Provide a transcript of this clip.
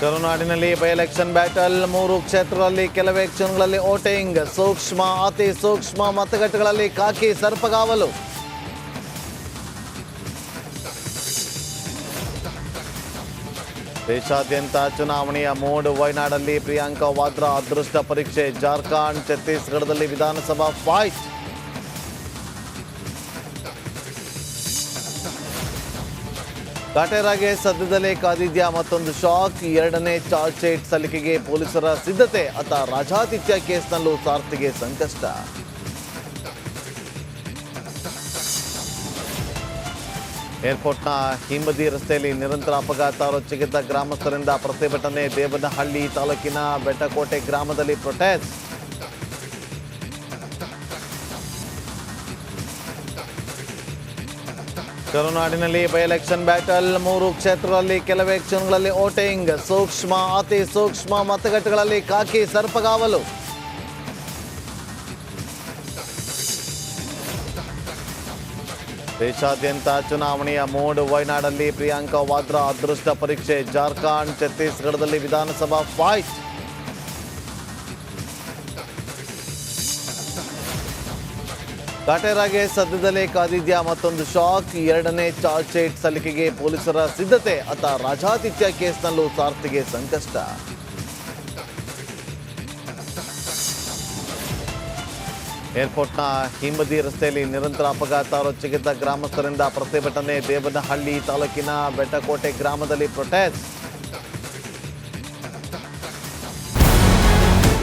ಕರುನಾಡಿನಲ್ಲಿ by election battle. ಮೂರು ಕ್ಷೇತ್ರಗಳಲ್ಲಿ ಕೆಲವೇ ಕ್ಷಣಗಳಲ್ಲಿ ವೋಟಿಂಗ್. ಸೂಕ್ಷ್ಮ, ಅತಿ ಸೂಕ್ಷ್ಮ ಮತಗಟ್ಟೆಗಳಲ್ಲಿ ಕಾಕಿ ಸರ್ಪಗಾವಲು. ದೇಶಾದ್ಯಂತ ಚುನಾವಣೆಯ ಮೂಡ್. ವಯನಾಡಲ್ಲಿ ಪ್ರಿಯಾಂಕಾ ವಾದ್ರಾ ಅದೃಷ್ಟ ಪರೀಕ್ಷೆ. ಜಾರ್ಖಂಡ್, ಛತ್ತೀಸ್ಗಢದಲ್ಲಿ ವಿಧಾನಸಭಾ ಫೈಟ್ ಕಾಟೇರಾಗೆ ಸದ್ಯದಲ್ಲೇ ಕಾದಿದ್ಯಾ ಮತ್ತೊಂದು ಶಾಕ್. ಎರಡನೇ ಚಾರ್ಜ್ ಶೀಟ್ ಸಲ್ಲಿಕೆಗೆ ಪೊಲೀಸರ ಸಿದ್ಧತೆ, ಅತ ರಾಜಾತಿಥ್ಯ ಕೇಸ್ನಲ್ಲೂ ಸಾರ್ಥಿಗೆ ಸಂಕಷ್ಟ. ಏರ್ಪೋರ್ಟ್ನ ಹಿಂಬದಿ ರಸ್ತೆಯಲ್ಲಿ ನಿರಂತರ ಅಪಘಾತ ರೊಚ್ಚಿಗೆದ್ದ ಗ್ರಾಮಸ್ಥರಿಂದ ಪ್ರತಿಭಟನೆ, ದೇವನಹಳ್ಳಿ ತಾಲೂಕಿನ ಬೆಟ್ಟಕೋಟೆ ಗ್ರಾಮದಲ್ಲಿ ಪ್ರೊಟೆಸ್ಟ್. ಕರುನಾಡಿನಲ್ಲಿ ಬೈ ಎಲೆಕ್ಷನ್ ಬ್ಯಾಟಲ್ ಮೂರು ಕ್ಷೇತ್ರಗಳಲ್ಲಿ ಕೆಲವೇ ಕ್ಷಣಗಳಲ್ಲಿ ವೋಟಿಂಗ್ ಸೂಕ್ಷ್ಮ, ಅತಿ ಸೂಕ್ಷ್ಮ ಮತಗಟ್ಟೆಗಳಲ್ಲಿ ಕಾಕಿ ಸರ್ಪಗಾವಲು. ದೇಶಾದ್ಯಂತ ಚುನಾವಣೆಯ ಮೂಡ್. ವಯನಾಡಲ್ಲಿ ಪ್ರಿಯಾಂಕಾ ವಾದ್ರಾ ಅದೃಷ್ಟ ಪರೀಕ್ಷೆ. ಜಾರ್ಖಂಡ್, ಛತ್ತೀಸ್ಗಢದಲ್ಲಿ ವಿಧಾನಸಭಾ ಫೈಟ್ ಕಾಟೇರಾಗೆ ಸದ್ಯದಲ್ಲೇ ಕಾದಿದ್ಯಾ ಮತ್ತೊಂದು ಶಾಕ್. ಎರಡನೇ ಚಾರ್ಜ್ ಶೀಟ್ ಸಲ್ಲಿಕೆಗೆ ಪೊಲೀಸರ ಸಿದ್ಧತೆ, ಅತ ರಾಜಾತಿಥ್ಯ ಕೇಸ್ನಲ್ಲೂ ಸಾರ್ಥಿಗೆ ಸಂಕಷ್ಟ. ಏರ್ಪೋರ್ಟ್ನ ಹಿಂಬದಿ ರಸ್ತೆಯಲ್ಲಿ ನಿರಂತರ ಅಪಘಾತ ರೊಚ್ಚಿಗೆದ್ದ ಗ್ರಾಮಸ್ಥರಿಂದ ಪ್ರತಿಭಟನೆ, ದೇವನಹಳ್ಳಿ ತಾಲೂಕಿನ ಬೆಟ್ಟಕೋಟೆ ಗ್ರಾಮದಲ್ಲಿ ಪ್ರೊಟೆಸ್ಟ್.